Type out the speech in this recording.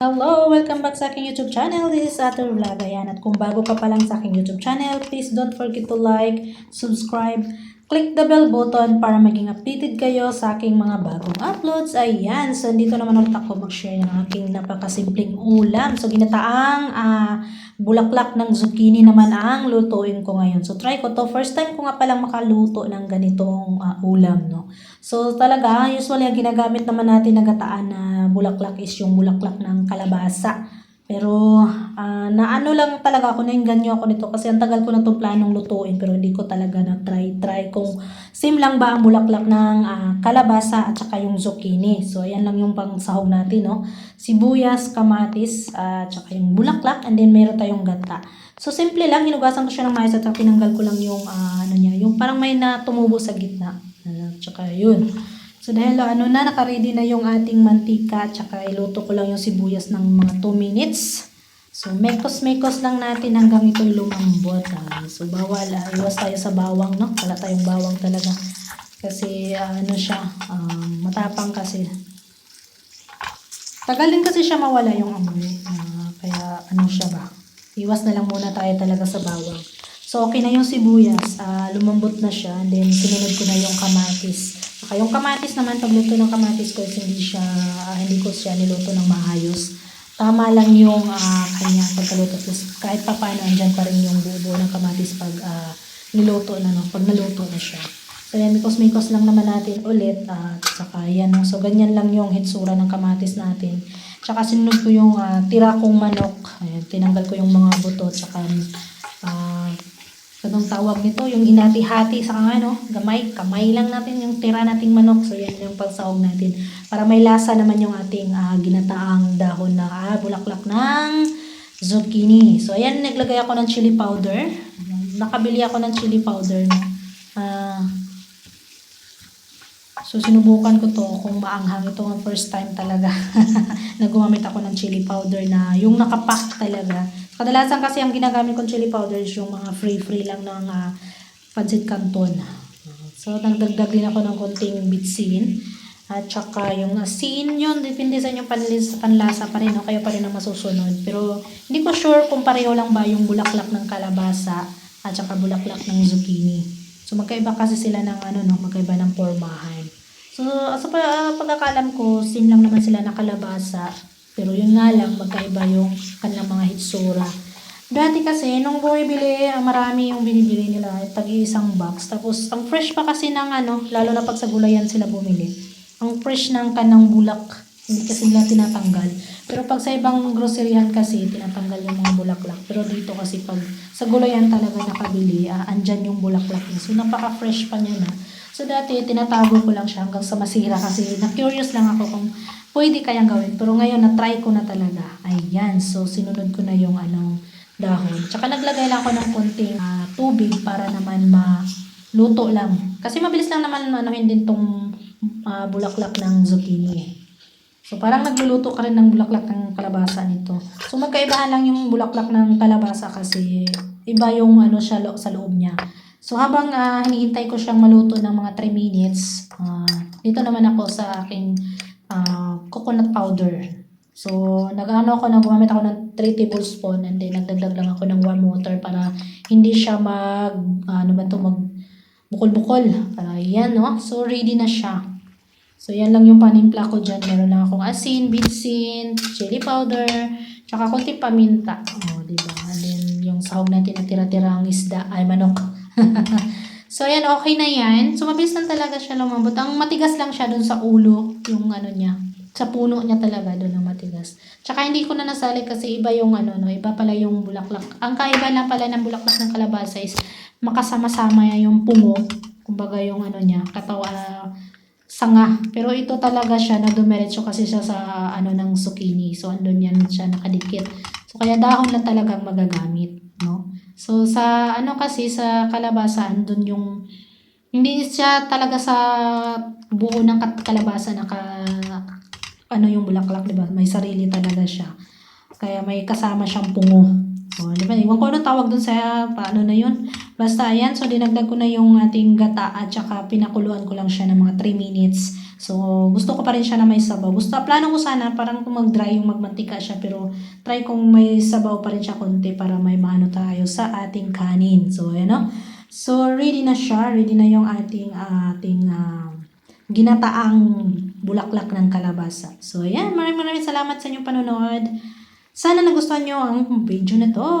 Hello! Welcome back sa aking YouTube channel. This is Ate Vlog. Ayan, at kung bago ka pa lang sa aking YouTube channel, please don't forget to like, subscribe, click the bell button para maging updated kayo sa aking mga bagong uploads. Ayan, so dito naman ulit ako mag-share ng aking napakasimpleng ulam. So ginataang ah, bulaklak ng zucchini naman ang lutuin ko ngayon. So try ko to. First time ko nga palang makaluto ng ganitong ah, ulam, no. So talaga, usually ang ginagamit naman natin na gataan na bulaklak is yung bulaklak ng kalabasa. Pero ah, naano lang talaga ako, nainganyo ako nito kasi ang tagal ko na itong planong lutuin pero hindi ko talaga na-try. Try kung same lang ba ang bulaklak ng ah, kalabasa at saka yung zucchini. So ayan lang yung pang sahog natin, no. Sibuyas, kamatis, at saka yung bulaklak and then meron tayong gata. So simple lang, hinugasan ko siya ng mais at tinanggal ko lang yung ah, ano niya, yung parang may na tumubo sa gitna. At saka yun. So dahil ano na, nakaready na yung ating mantika at saka iluto ko lang yung sibuyas ng mga 2 minutes. So mekos-mekos lang natin hanggang ito lumambot. ah. so bawal, ah, iwas tayo sa bawang, no? Wala tayong bawang talaga. Kasi ah, ano siya, um, matapang kasi. Tagal din kasi siya mawala yung amoy. Ah, kaya ano siya ba? Iwas na lang muna tayo talaga sa bawang. So, okay na yung sibuyas. Ah, lumambot na siya. And then, sinunod ko na yung kamatis. Saka yung kamatis naman, pagluto ng kamatis ko hindi siya, ah, hindi ko siya niluto ng maayos. Tama lang yung ah, kanya pagkaluto. Tapos, kahit pa paano, andyan pa rin yung bubo ng kamatis pag ah, niluto na, no? Pag naluto na siya. So, yan, mikos-mikos lang naman natin ulit. At saka, yan, no? So, ganyan lang yung hitsura ng kamatis natin. Tsaka, sinunod ko yung ah, tira kong manok. Ayan, tinanggal ko yung mga buto. Tsaka, Anong tawag nito? Yung hinati-hati sa ano, gamay. Kamay lang natin yung tira nating manok. So, yan yung pagsahog natin. Para may lasa naman yung ating ah, ginataang dahon na ah, bulaklak ng zucchini. So, ayan, naglagay ako ng chili powder. Nakabili ako ng chili powder. Ah, so, sinubukan ko to kung maanghang. Ito ang first time talaga na ako ng chili powder na yung nakapack talaga. Kadalasan kasi ang ginagamit kong chili powder is yung mga free-free lang ng uh, pancit canton. So, nagdagdag din ako ng konting bitsin. At saka yung asin, yun, depende sa inyong panlis, panlasa pa rin, no? kayo pa rin ang masusunod. Pero, hindi ko sure kung pareho lang ba yung bulaklak ng kalabasa at saka bulaklak ng zucchini. So, magkaiba kasi sila ng ano, no? magkaiba ng pormahan. So, sa pa, pagkakalam ko, same lang naman sila na kalabasa. Pero yun nga lang, magkaiba yung kanilang mga hitsura. Dati kasi, nung bumibili, ah, marami yung binibili nila, tag-iisang box. Tapos, ang fresh pa kasi ng ano, lalo na pag sa gulayan sila bumili. Ang fresh ng kanang bulak, hindi kasi nila tinatanggal. Pero pag sa ibang groceryhan kasi, tinatanggal yung mga bulaklak. Pero dito kasi pag sa gulayan talaga nakabili, ah, andyan yung bulaklak niya. So, napaka-fresh pa niya na. So, dati, tinatago ko lang siya hanggang sa masira kasi na-curious lang ako kung pwede kayang gawin. Pero ngayon, na-try ko na talaga. Ayan. So, sinunod ko na yung anong dahon. Tsaka naglagay lang ako ng konting ah, tubig para naman maluto lang. Kasi mabilis lang naman ano din tong ah, bulaklak ng zucchini. So, parang nagluluto ka rin ng bulaklak ng kalabasa nito. So, magkaibahan lang yung bulaklak ng kalabasa kasi iba yung ano siya lo- sa loob niya. So, habang ah, hinihintay ko siyang maluto ng mga 3 minutes, ah, dito naman ako sa aking ah, coconut powder. So, nag-ano ako, gumamit ako ng 3 tablespoon and then nagdagdag lang ako ng warm water para hindi siya mag, ano ba to mag bukol-bukol. Para yan, no? So, ready na siya. So, yan lang yung panimpla ko dyan. Meron lang akong asin, bitsin, chili powder, tsaka konting paminta. O, oh, diba? And then, yung sahog natin na tira-tirang isda, ay manok. so, yan, okay na yan. So, mabilis lang talaga siya lumambot. Ang matigas lang siya dun sa ulo, yung ano niya. Sa puno niya talaga, dun ang matigas. Tsaka hindi ko na nasali kasi iba yung ano, no, iba pala yung bulaklak. Ang kaiba lang pala ng bulaklak ng kalabasa is makasama-sama yung pungo. Kumbaga yung ano niya, katawa, sanga. Pero ito talaga siya na dumiretso kasi siya sa ano ng zucchini. So andun yan siya nakadikit. So kaya dahon lang talagang magagamit, no? So sa ano kasi sa kalabasa andun yung hindi siya talaga sa buo ng kalabasa naka ano yung bulaklak, 'di ba? May sarili talaga siya. Kaya may kasama siyang pungo. O, di ba? Iwan ko ano tawag dun sa paano na yun. Basta ayan, so dinagdag ko na yung ating gata at saka pinakuluan ko lang siya ng mga 3 minutes. So, gusto ko pa rin siya na may sabaw. Gusto, plano ko sana parang kung mag-dry yung magmantika siya pero try kong may sabaw pa rin siya konti para may maano tayo sa ating kanin. So, ayan o. So, ready na siya. Ready na yung ating, ating ah, ginataang bulaklak ng kalabasa. So, ayan. Maraming maraming salamat sa inyong panonood. Sana nagustuhan nyo ang video na to.